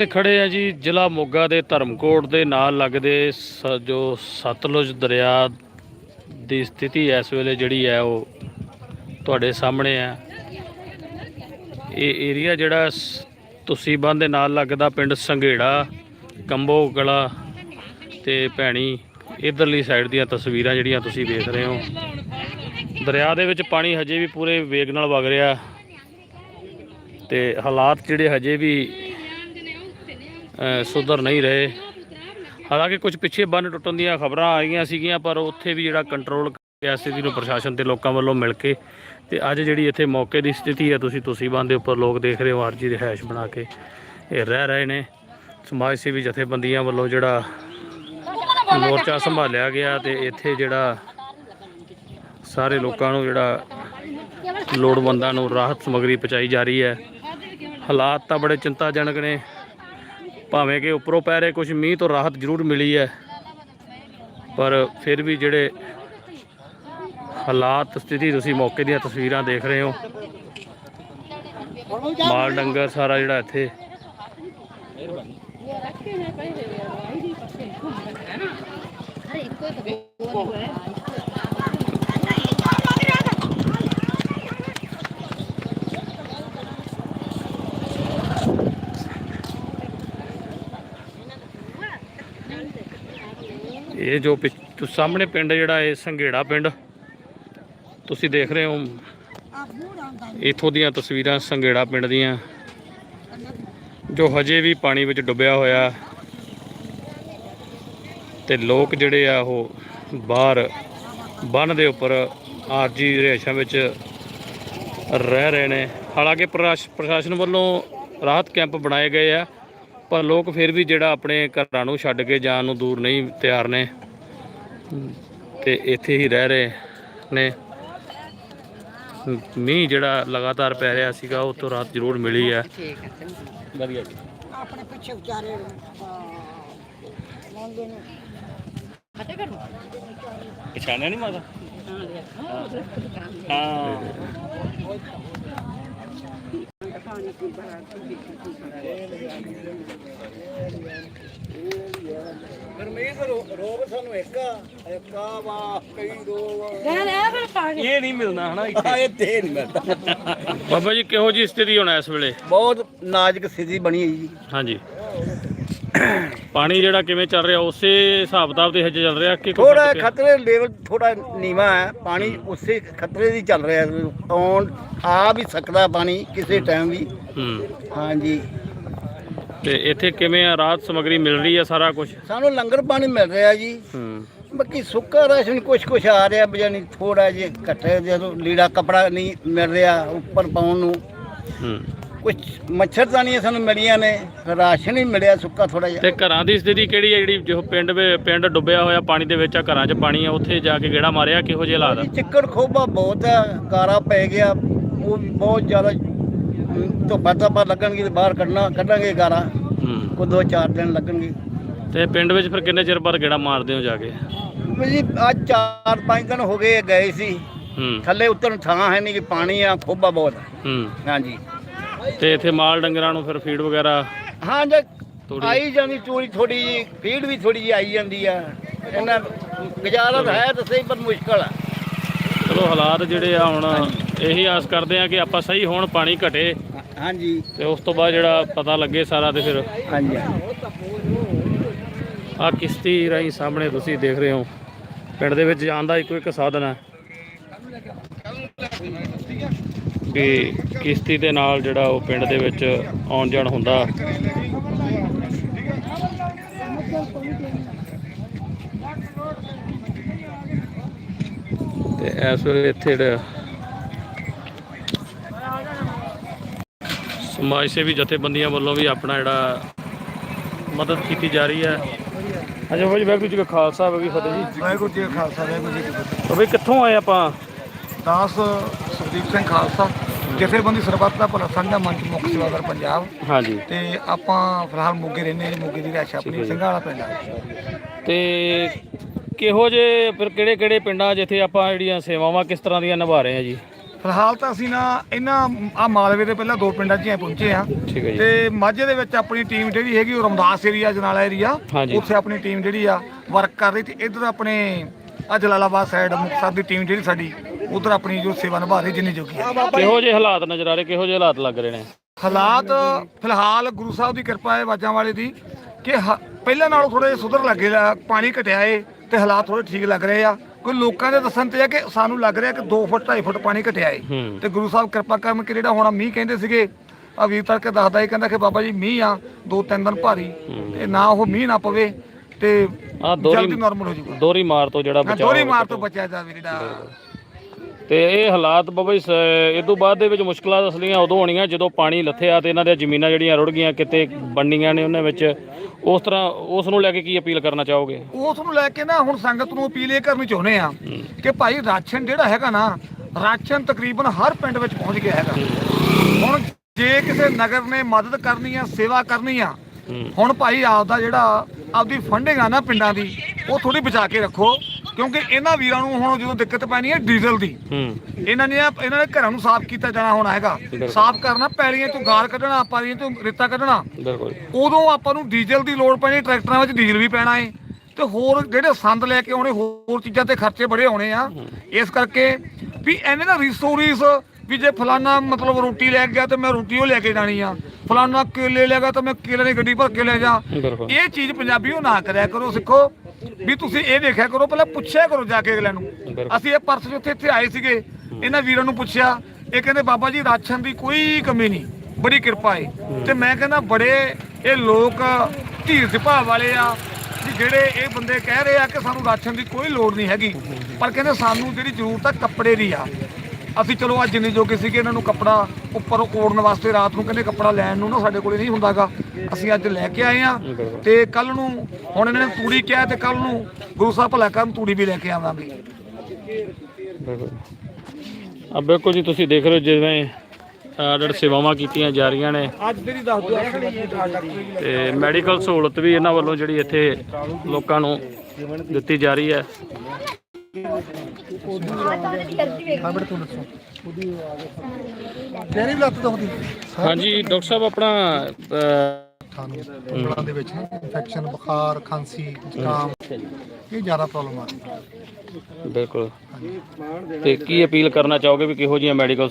ਇਹ ਖੜੇ ਆ ਜੀ ਜ਼ਿਲ੍ਹਾ ਮੋਗਾ ਦੇ ਧਰਮਕੋਟ ਦੇ ਨਾਲ ਲੱਗਦੇ ਸ- ਜੋ ਸਤਲੁਜ ਦਰਿਆ ਦੀ ਸਥਿਤੀ ਇਸ ਵੇਲੇ ਜਿਹੜੀ ਹੈ ਉਹ ਤੁਹਾਡੇ ਸਾਹਮਣੇ ਆ। ਇਹ ਏਰੀਆ ਜਿਹੜਾ ਸ- ਤੁਸੀਂ ਬੰਦ ਦੇ ਨਾਲ ਲੱਗਦਾ ਪਿੰਡ ਸੰਘੇੜਾ, ਕੰਬੋ ਗਲਾ ਤੇ ਭੈਣੀ ਇਧਰਲੀ ਸਾਈਡ ਦੀਆਂ ਤਸਵੀਰਾਂ ਜਿਹੜੀਆਂ ਤੁਸੀਂ ਵੇਖ ਰਹੇ ਹੋ। ਦਰਿਆ ਦੇ ਵਿੱਚ ਪਾਣੀ ਹਜੇ ਵੀ ਪੂਰੇ ਵੇਗ ਨਾਲ ਵਗ ਰਿਹਾ ਤੇ ਹਾਲਾਤ ਜਿਹੜੇ ਹਜੇ ਵੀ ਸੁਧਰ ਨਹੀਂ ਰਹੇ। ਹਾਲਾਂਕਿ ਕੁਝ ਪਿੱਛੇ ਬੰਨ ਟੁੱਟਣ ਦੀਆਂ ਖਬਰਾਂ ਆ ਰਹੀਆਂ ਸੀਗੀਆਂ, ਪਰ ਉੱਥੇ ਵੀ ਜਿਹੜਾ ਕੰਟਰੋਲ ਕਿਆ ਸਥਿਤੀ ਨੂੰ ਪ੍ਰਸ਼ਾਸਨ ਤੇ ਲੋਕਾਂ ਵੱਲੋਂ ਮਿਲ ਕੇ ਤੇ ਅੱਜ ਜਿਹੜੀ ਇੱਥੇ ਮੌਕੇ ਦੀ ਸਥਿਤੀ ਹੈ ਤੁਸੀਂ ਤੁਸੀਂ ਬੰਨ ਦੇ ਉੱਪਰ ਲੋਕ ਦੇਖ ਰਹੇ ਹੋ, ਆਰਜੀ ਰਿਹਾਇਸ਼ ਬਣਾ ਕੇ ਇਹ ਰਹਿ ਰਹੇ ਨੇ। ਸਮਾਜ ਸੇਵੀ ਜਥੇਬੰਦੀਆਂ ਵੱਲੋਂ ਜਿਹੜਾ ਮੋਰਚਾ ਸੰਭਾਲਿਆ ਗਿਆ ਤੇ ਇੱਥੇ ਜਿਹੜਾ ਸਾਰੇ ਲੋਕਾਂ ਨੂੰ ਜਿਹੜਾ ਲੋੜਵੰਦਾਂ ਨੂੰ ਰਾਹਤ ਸਮੱਗਰੀ ਪਹੁੰਚਾਈ ਜਾ ਰਹੀ ਹੈ। ਹਾਲਾਤ ਤਾਂ ਬੜੇ ਚਿੰਤਾਜਨਕ ਨੇ। ਭਾਵੇਂ ਕਿ ਉੱਪਰੋਂ ਪੈ ਰਹੇ ਕੁਝ ਮੀਂਹ ਤੋਂ ਰਾਹਤ ਜ਼ਰੂਰ ਮਿਲੀ ਹੈ, ਪਰ ਫਿਰ ਵੀ ਜਿਹੜੇ ਹਾਲਾਤ, ਸਥਿਤੀ ਤੁਸੀਂ ਮੌਕੇ ਦੀਆਂ ਤਸਵੀਰਾਂ ਦੇਖ ਰਹੇ ਹੋ। ਮਾਲ ਡੰਗਰ ਸਾਰਾ ਜਿਹੜਾ ਇੱਥੇ ਇਹ ਜੋ ਪਿ- ਸਾਹਮਣੇ ਪਿੰਡ ਜਿਹੜਾ ਇਹ ਸੰਘੇੜਾ ਪਿੰਡ। ਤੁਸੀਂ ਦੇਖ ਰਹੇ ਹੋ ਇਥੋਂ ਦੀਆਂ ਤਸਵੀਰਾਂ ਸੰਘੇੜਾ ਪਿੰਡ ਦੀਆਂ। ਜੋ ਹਜੇ ਵੀ ਪਾਣੀ ਵਿੱਚ ਡੁੱਬਿਆ ਹੋਇਆ। ਤੇ ਲੋਕ ਜਿਹੜੇ ਆ ਉਹ ਬਾਹਰ ਬੰਨ ਦੇ ਉੱਪਰ ਆਰਜੀ ਰਿਹਾਇਸ਼ਾਂ ਵਿੱਚ ਰਹਿ ਰਹੇ ਨੇ। ਹਾਲਾਂਕਿ ਪ੍ਰਸ਼ਾਸ- ਪ੍ਰਸ਼ਾਸਨ ਵੱਲੋਂ ਰਾਹਤ ਕੈਂਪ ਬਣਾਏ ਗਏ ਆ। ਪਰ ਲੋਕ ਫਿਰ ਵੀ ਜਿਹੜਾ ਆਪਣੇ ਘਰਾਂ ਨੂੰ ਛੱਡ ਕੇ ਜਾਣ ਨੂੰ ਦੂਰ ਨਹੀਂ ਤਿਆਰ ਨੇ। ਤੇ ਇੱਥੇ ਹੀ ਰਹਿ ਰਹੇ ਨੇ। ਮੀਂਹ ਜਿਹੜਾ ਲਗਾਤਾਰ ਪੈ ਰਿਹਾ ਸੀਗਾ ਉਹ ਤੋਂ ਰਾਤ ਜ਼ਰੂਰ ਮਿਲੀ ਹੈ। ਵਧੀਆ ਜੀ। ਆਪਣੇ ਪਿੱਛੇ ਵਿਚਾਰੇ ਮੰਗੇ ਨੇ। ਪਛਾਣਿਆ ਨਹੀਂ ਮਾਤਾ? ਹਾਂ। ਗਰਮੀਤ ਰੋਗ ਸਾਨੂੰ ਇੱਕ ਆ ਇੱਕ ਆ ਵਾ ਕਈ ਰੋਗ ਇਹ ਨਹੀਂ ਮਿਲਣਾ ਹਨਾ ਆ ਇਹ ਤੇ ਨਹੀਂ ਮਿਲਦਾ। ਬਾਬਾ ਜੀ ਕਿਹੋ ਜੀ ਸਥਿਤੀ ਹੋਣਾ ਇਸ ਵੇਲੇ? ਬਹੁਤ ਨਾਜ਼ੁਕ ਸਥਿਤੀ ਬਣੀ ਹੈ ਜੀ। ਹਾਂਜੀ। ਪਾਣੀ ਜਿਹੜਾ ਕਿਵੇਂ ਚੱਲ ਰਿਹਾ ਉਸੇ ਹਿਸਾਬ ਕਿਤਾਬ ਤੇ ਹਜੇ ਚੱਲ ਰਿਹਾ ਕਿ ਕੋਈ ਥੋੜਾ? ਖਤਰੇ? ਲੈਵਲ ਥੋੜਾ ਨੀਵਾ ਹੈ ਪਾਣੀ ਉਸੇ ਖਤਰੇ ਦੀ ਚੱਲ ਰਿਹਾ ਆਉਣ ਆ ਵੀ ਸਕਦਾ ਪਾਣੀ ਕਿਸੇ ਟਾਈਮ ਵੀ। ਹੂੰ। ਹਾਂਜੀ। ਤੇ ਇੱਥੇ ਕਿਵੇਂ ਆ ਰਾਹਤ ਸਮੱਗਰੀ ਮਿਲ ਰਹੀ ਹੈ ਸਾਰਾ ਕੁਝ ਸਾਨੂੰ ਲੰਗਰ ਪਾਣੀ ਮਿਲ ਰਿਹਾ ਜੀ। ਹੂੰ। ਬਾਕੀ ਸੁੱਕਾ ਰਾਸ਼ਨ ਕੁਛ ਕੁਛ ਆ ਰਿਹਾ ਬਜਾਨੀ ਥੋੜਾ ਜਿਹਾ ਘੱਟੇ ਜਦੋਂ ਲੀੜਾ ਕਪੜਾ ਨਹੀਂ ਮਿਲ ਰਿਹਾ ਉੱਪਰ ਪਾਉਣ ਨੂੰ। ਹੂੰ। ਕੁਝ ਮੱਛਰਦਾਨੀਆਂ ਸਾਨੂੰ ਮਿਲੀਆਂ ਨੇ ਰਾਸ਼ਨ ਹੀ ਮਿਲਿਆ ਸੁੱਕਾ ਥੋੜਾ ਜਿਹਾ। ਤੇ ਘਰਾਂ ਦੀ ਸਥਿਤੀ ਕਿਹੜੀ ਹੈ ਜਿਹੜੀ ਜੋ ਪਿੰਡ ਵੇ- ਪਿੰਡ ਡੁੱਬਿਆ ਹੋਇਆ ਪਾਣੀ ਦੇ ਵਿੱਚ ਆ ਘਰਾਂ 'ਚ ਪਾਣੀ ਆ ਉੱਥੇ ਜਾ ਕੇ ਗੇੜਾ ਮਾਰਿਆ ਕਿਹੋ ਜਿਹੇ ਹਾਲਾਤ ਆ? ਚਿੱਕੜ ਖੋਬਾ ਬਹੁਤ ਹੈ ਗਾਰਾ ਪੈ ਗਿਆ ਉਹ ਵੀ ਬਹੁਤ ਜ਼ਿਆਦਾ ਧੁੱਪਾਂ ਧੱਪਾਂ ਲੱਗਣਗੇ ਤੇ ਬਾਹਰ ਕੱਢਣਾ ਕੱਢਾਂਗੇ ਗਾਰਾ ਹੂੰ। ਕੋ ਦੋ ਚਾਰ ਦਿਨ ਲੱਗਣਗੇ। ਤੇ ਪਿੰਡ ਵਿੱਚ ਫਿਰ ਕਿੰਨੇ ਚਿਰ ਬਾਅਦ ਗੇੜਾ ਮਾਰਦੇ ਹੋ ਜਾ ਕੇ? ਵੀ ਜੀ ਅੱਜ ਚਾਰ ਪੰਜ ਦਿਨ ਹੋ ਗਏ ਗਏ ਸੀ। ਹੂੰ। ਥੱਲੇ ਉਤਰਨ ਥਾਂ ਹੈ ਨਹੀਂ ਕਿ ਪਾਣੀ ਆ ਖੋਬਾ ਬਹੁਤ ਹੂੰ। ਹਾਂਜੀ। ਤੇ ਇੱਥੇ ਮਾਲ ਡੰਗਰਾਂ ਨੂੰ ਫਿਰ ਫੀਡ ਵਗੈਰਾ ਹਾਂ ਜੇ ਆਈ ਜਾਂਦੀ ਚੋਰੀ ਥੋੜੀ ਜੀ ਫੀਡ ਵੀ ਥੋੜੀ ਜੀ ਆਈ ਜਾਂਦੀ ਆ। ਇਹਨਾਂ ਗੁਜ਼ਾਰਾ ਤਾਂ ਹੈ ਤਾਂ ਸਹੀ ਪਰ ਮੁਸ਼ਕਲ ਆ। ਚਲੋ ਹਾਲਾਤ ਜਿਹੜੇ ਆ ਹੁਣ ਇਹੀ ਆਸ ਕਰਦੇ ਆ ਕਿ ਆਪਾਂ ਸਹੀ ਹੋਣ ਪਾਣੀ ਘਟੇ। ਹਾਂਜੀ। ਤੇ ਉਸ ਤੋਂ ਬਾਅਦ ਜਿਹੜਾ ਪਤਾ ਲੱਗੇ ਸਾਰਾ ਤੇ ਫਿਰ ਹਾਂਜੀ। ਆ ਕਿਸ਼ਤੀ ਰਾਹੀਂ ਸਾਹਮਣੇ ਤੁਸੀਂ ਦੇਖ ਰਹੇ ਹੋ। ਪਿੰਡ ਦੇ ਵਿੱਚ ਜਾਣ ਦਾ ਇੱਕੋ ਇੱਕ ਸਾਧਨ ਹੈ ਕਿ ਕਿਸ਼ਤੀ ਦੇ ਨਾਲ ਜਿਹੜਾ ਉਹ ਪਿੰਡ ਦੇ ਵਿੱਚ ਆਉਣ ਜਾਣ ਹੁੰਦਾ। ਤੇ ਇਸ ਵੇਲੇ ਇੱਥੇ ਜਿਹੜਾ ਸਮਾਜ ਸੇਵੀ ਜਥੇਬੰਦੀਆਂ ਵੱਲੋਂ ਵੀ ਆਪਣਾ ਜਿਹੜਾ ਮਦਦ ਕੀਤੀ ਜਾ ਰਹੀ ਹੈ। ਅਜਾ ਭਾਈ ਵਾਹਿਗੁਰੂ ਜੀ ਕਾ ਖਾਲਸਾ ਵਾਹਿਗੁਰੂ ਫਤਿਹ ਜੀ। ਵਾਹਿਗੁਰੂ ਜੀ ਕਾ ਖਾਲਸਾ ਵਾਹਿਗੁਰੂ ਜੀ ਕੀ ਫਤਿਹ। ਕਿੱਥੋਂ ਆਏ ਆਪਾਂ? 10 ਗੁਰਦੀਪ ਸਿੰਘ ਖਾਲਸਾ ਜਥੇਬੰਦੀ ਸਰਬੱਤ ਦਾ ਭਲਾ ਸੰਘਾ ਮੰਚ ਮੁੱਖ ਸੇਵਾਦਾਰ ਪੰਜਾਬ। ਹਾਂਜੀ। ਤੇ ਆਪਾਂ ਫਿਲਹਾਲ ਮੋਗੇ ਰਹਿੰਦੇ ਹਾਂ ਮੋਗੇ ਦੀ ਰਾਸ਼ਾ ਆਪਣੀ ਸਿੰਘਾਲਾ ਪਿੰਡ ਤੇ ਕਿਹੋ ਜੇ ਫਿਰ ਕਿਹੜੇ ਕਿਹੜੇ ਪਿੰਡਾਂ ਜਿੱਥੇ ਆਪਾਂ ਜਿਹੜੀਆਂ ਸੇਵਾਵਾਂ ਕਿਸ ਤਰ੍ਹਾਂ ਦੀਆਂ ਨਿਭਾ ਰਹੇ ਆ ਜੀ? ਫਿਲਹਾਲ ਤਾਂ ਅਸੀਂ ਨਾ ਇਹਨਾਂ ਆ ਮਾਲਵੇ ਦੇ ਪਹਿਲਾਂ ਦੋ ਪਿੰਡਾਂ 'ਚ ਹੀ ਪਹੁੰਚੇ ਆ ਤੇ ਮਾਝੇ ਦੇ ਵਿੱਚ ਆਪਣੀ ਟੀਮ ਜਿਹੜੀ ਹੈਗੀ ਉਹ ਰਮਦਾਸ ਏਰੀਆ ਜਨਾਲਾ ਏਰੀਆ ਉੱਥੇ ਆਪਣੀ ਟੀਮ ਜਿਹੜੀ ਆ ਵਰਕ ਕਰ ਰਹੀ ਤੇ ਇੱਧਰ ਆਪਣੇ ਆ ਜਲਾਲਾਬਾਦ ਸਾਈਡ ਮੁਕਤਸਰ ਦੀ ਟੀਮ ਜਿਹੜੀ ਸਾਡੀ ਉਧਰ ਆਪਣੀ ਜੋ ਸੇਵਾ ਨਿਭਾ ਰਹੀ ਜਿੰਨੀ ਜੋਗੀ ਕਿਹੋ ਜਿਹੇ ਹਾਲਾਤ ਨਜ਼ਰ ਆ ਰਹੇ? ਕਿਹੋ ਜਿਹੇ ਹਾਲਾਤ ਲੱਗ ਰਹੇ ਨੇ? ਹਾਲਾਤ ਫਿਲਹਾਲ ਗੁਰੂ ਸਾਹਿਬ ਦੀ ਕਿਰਪਾ ਹੈ ਬਾਜਾਂ ਵਾਲੇ ਦੀ ਕਿ ਹ- ਪਹਿਲਾਂ ਨਾਲੋਂ ਥੋੜੇ ਸੁਧਰ ਲੱਗੇ ਲਾ- ਪਾਣੀ ਘਟਿਆ ਏ ਤੇ ਹਾਲਾਤ ਥੋੜੇ ਠੀਕ ਲੱਗ ਰਹੇ ਆ। ਕੋਈ ਲੋਕਾਂ ਦੇ ਦੱਸਣ ਤੇ ਆ ਕਿ ਸਾਨੂੰ ਲੱਗ ਰਿਹਾ ਕਿ 2 ਫੁੱਟ 2.5 ਫੁੱਟ ਪਾਣੀ ਘਟਿਆ ਏ। ਹੂੰ। ਤੇ ਗੁਰੂ ਸਾਹਿਬ ਕਿਰਪਾ ਕਰਨ ਕਿ ਜਿਹੜਾ ਹੁਣ ਮੀਂਹ ਕਹਿੰਦੇ ਸੀਗੇ ਆ ਵੀਰ ਤੜਕੇ ਦੱਸਦਾ ਇਹ ਕਹਿੰਦਾ ਕਿ ਬਾਬਾ ਜੀ ਮੀਂਹ ਆ ਦੋ ਤਿੰਨ ਦਿਨ ਭਾਰੀ ਤੇ ਨਾ ਉਹ ਮੀਂਹ ਨਾ ਪਵੇ ਤੇ ਆ ਦੋਰੀ ਜਲਦੀ ਨਾਰਮਲ ਹੋ ਜਾਊਗਾ। ਦੋਰੀ ਮਾਰ ਤੋਂ ਜਿਹੜਾ ਹਾਂ, ਬਚਾਅ ਦੋਹਰੀ ਮਾਰ ਤੋਂ ਬਚਿਆ ਜਾਵੇ ਜਿਹੜਾ ਤੇ ਇਹ ਹਾਲਾਤ ਬਾਬਾ ਜੀ ਇਹ ਤੋਂ ਬਾਅਦ ਦੇ ਵਿੱਚ ਮੁਸ਼ਕਲਾਂ ਅਸਲੀਆਂ ਉਦੋਂ ਹੋਣੀਆਂ ਜਦੋਂ ਪਾਣੀ ਲੱਥਿਆ ਤੇ ਇਹਨਾਂ ਦੀਆਂ ਜ਼ਮੀਨਾਂ ਜਿਹੜੀਆਂ ਰੁੜ ਗਈਆਂ ਕਿਤੇ ਬਣਨੀਆਂ ਨੇ ਉਹਨਾਂ ਵਿੱਚ। ਉਸ ਤਰ੍ਹਾਂ ਉਸ ਨੂੰ ਲੈ ਕੇ ਕੀ ਅਪੀਲ ਕਰਨਾ ਚਾਹੋਗੇ? ਉਸ ਨੂੰ ਲੈ ਕੇ ਨਾ ਹੁਣ ਸੰਗਤ ਨੂੰ ਅਪੀਲ ਇਹ ਕਰਨੀ ਚਾਹੁੰਦੇ ਆ ਕਿ ਭਾਈ ਰਾਸ਼ਨ ਜਿਹੜਾ ਹੈਗਾ ਨਾ ਰਾਸ਼ਨ ਤਕਰੀਬਨ ਹਰ ਪਿੰਡ ਵਿੱਚ ਪਹੁੰਚ ਗਿਆ ਹੈਗਾ। ਹੁਣ ਜੇ ਕਿਸੇ ਨਗਰ ਨੇ ਮਦਦ ਕਰਨੀ ਆ ਸੇਵਾ ਕਰਨੀ ਆ ਹੁਣ ਭਾਈ ਆਪਦਾ ਜਿਹੜਾ ਆਪਦੀ ਫੰਡਿੰਗ ਆ ਨਾ ਪਿੰਡਾਂ ਦੀ ਉਹ ਥੋੜੀ ਬਚਾ ਕੇ ਰੱਖੋ। ਕਿਉਂਕਿ ਇਹਨਾਂ ਵੀਰਾਂ ਨੂੰ ਹੁਣ ਜਦੋਂ ਦਿੱਕਤ ਪੈਣੀ ਹੈ ਡੀਜ਼ਲ ਦੀ ਹੂੰ। ਇਹਨਾਂ ਨੇ ਇਹਨਾਂ ਦੇ ਘਰਾਂ ਨੂੰ ਸਾਫ਼ ਕੀਤਾ ਜਾਣਾ ਹੋਣਾ ਹੈਗਾ। ਸਾਫ਼ ਕਰਨਾ ਪੈਲੀਆਂ ਤੋਂ ਗਾਲ ਕੱਢਣਾ ਪਾਲੀਆਂ ਤੋਂ ਰੇਤਾ ਕੱਢਣਾ। ਬਿਲਕੁਲ। ਉਦੋਂ ਆਪਾਂ ਨੂੰ ਡੀਜ਼ਲ ਦੀ ਲੋੜ ਪੈਣੀ ਟਰੈਕਟਰਾਂ ਵਿੱਚ ਡੀਜ਼ਲ ਵੀ ਪੈਣਾ ਏ। ਤੇ ਹੋਰ ਜਿਹੜੇ ਸੰਦ ਲੈ ਕੇ ਆਉਣੇ ਹੋਰ ਚੀਜ਼ਾਂ ਤੇ ਖਰਚੇ ਬੜੇ ਆਉਣੇ ਆ। ਇਸ ਕਰਕੇ ਵੀ ਐਵੇਂ ਨਾ ਰਿਸੋਰੀਸ ਵੀ ਜੇ ਫਲਾਨਾ ਮਤਲਬ ਰੋਟੀ ਲੈ ਕੇ ਗਿਆ ਤੇ ਮੈਂ ਰੋਟੀ ਉਹ ਲੈ ਕੇ ਜਾਣੀ ਆ। ਫਲਾਨਾ ਕੇਲੇ ਲੈ ਗਿਆ ਤਾਂ ਮੈਂ ਕੇਲੇ ਦੀ ਗੱਡੀ ਭਰ ਕੇ ਲੈ ਜਾ। ਇਹ ਚੀਜ਼ ਪੰਜਾਬੀ ਉਹ ਨਾ ਕਰਿਆ ਕਰੋ ਸਿੱਖੋ। ਵੀ ਤੁਸੀਂ ਇਹ ਦੇਖਿਆ ਕਰੋ ਪਹਿਲਾਂ ਪੁੱਛਿਆ ਕਰੋ ਜਾ ਕੇ ਅਗਲੇ ਨੂੰ। ਅਸੀਂ ਇਹ ਪਰਸ ਜਿੱਥੇ ਇੱਥੇ ਆਏ ਸੀਗੇ ਇਹਨਾਂ ਵੀਰਾਂ ਨੂੰ ਪੁੱਛਿਆ ਇਹ ਕਹਿੰਦੇ ਬਾਬਾ ਜੀ ਰਾਸ਼ਨ ਦੀ ਕੋਈ ਕਮੀ ਨਹੀਂ ਬੜੀ ਕਿਰਪਾ ਹੈ। ਤੇ ਮੈਂ ਕਹਿੰਦਾ ਬੜੇ ਇਹ ਲੋਕ ਧੀਰਜ ਭਾਵ ਵਾਲੇ ਆ ਵੀ ਜਿਹੜੇ ਇਹ ਬੰਦੇ ਕਹਿ ਰਹੇ ਆ ਕਿ ਸਾਨੂੰ ਰਾਸ਼ਨ ਦੀ ਕੋਈ ਲੋੜ ਨਹੀਂ ਹੈਗੀ। ਪਰ ਕਹਿੰਦੇ ਸਾਨੂੰ ਜਿਹੜੀ ਜ਼ਰੂਰਤ ਆ ਕੱਪੜੇ ਦੀ ਆ। ਅਸੀਂ ਚਲੋ ਅੱਜ ਜਿੰਨੇ ਜੋਗੇ ਸੀਗੇ ਇਹਨਾਂ ਨੂੰ ਕੱਪੜਾ ਉੱਪਰ ਓੜਨ ਵਾਸਤੇ ਰਾਤ ਨੂੰ ਕਹਿੰਦੇ ਕੱਪੜਾ ਲੈਣ ਨੂੰ ਨਾ ਸਾਡੇ ਕੋਲੇ ਨਹੀਂ ਹੁੰਦਾਗਾ। ਅਸੀਂ ਅੱਜ ਲੈ ਕੇ ਆਏ ਆ ਤੇ ਕੱਲ ਨੂੰ ਹੁਣ ਇਹਨਾਂ ਨੇ ਤੂੜੀ ਕਿਹਾ ਤੇ ਕੱਲ ਨੂੰ ਗੁਰੂ ਸਾਹਿਬ ਭਲਾ ਕਰਨ ਤੂੜੀ ਵੀ ਲੈ ਕੇ ਆਵਾਂਗੇ। ਆ ਬਿਲਕੁਲ ਜੀ ਤੁਸੀਂ ਦੇਖ ਰਹੇ ਹੋ ਜਿਵੇਂ ਜਿਹੜੇ ਸੇਵਾਵਾਂ ਕੀਤੀਆਂ ਜਾ ਰਹੀਆਂ ਨੇ। ਅੱਜ ਤੇਰੀ ਦੱਸ ਦਿਓ ਤੇ ਮੈਡੀਕਲ ਸਹੂਲਤ ਵੀ ਇਹਨਾਂ ਵੱਲੋਂ ਜਿਹੜੀ ਇੱਥੇ ਲੋਕਾਂ ਨੂੰ ਦਿੱਤੀ ਜਾ ਰਹੀ ਹੈ। ਤੇਰੀ ਵੀ ਲੱਤ ਦੁਖਦੀ ਹਾਂਜੀ ਡਾਕਟਰ ਸਾਹਿਬ ਆਪਣਾ ਤੁਹਾਨੂੰ ਦੇ ਵਿੱਚ ਇਨਫੈਕਸ਼ਨ ਬੁਖਾਰ ਖਾਂਸੀ ਜ਼ੁਕਾਮ ਇਹ ਜ਼ਿਆਦਾ ਪ੍ਰੋਬਲਮ ਆ ਰਹੀ ਬਿਲਕੁਲ। ਤੇ ਕੀ ਅਪੀਲ ਕਰਨਾ ਚਾਹੋਗੇ ਵੀ ਕਿਹੋ ਜਿਹੀਆਂ ਮੈਡੀਕਲ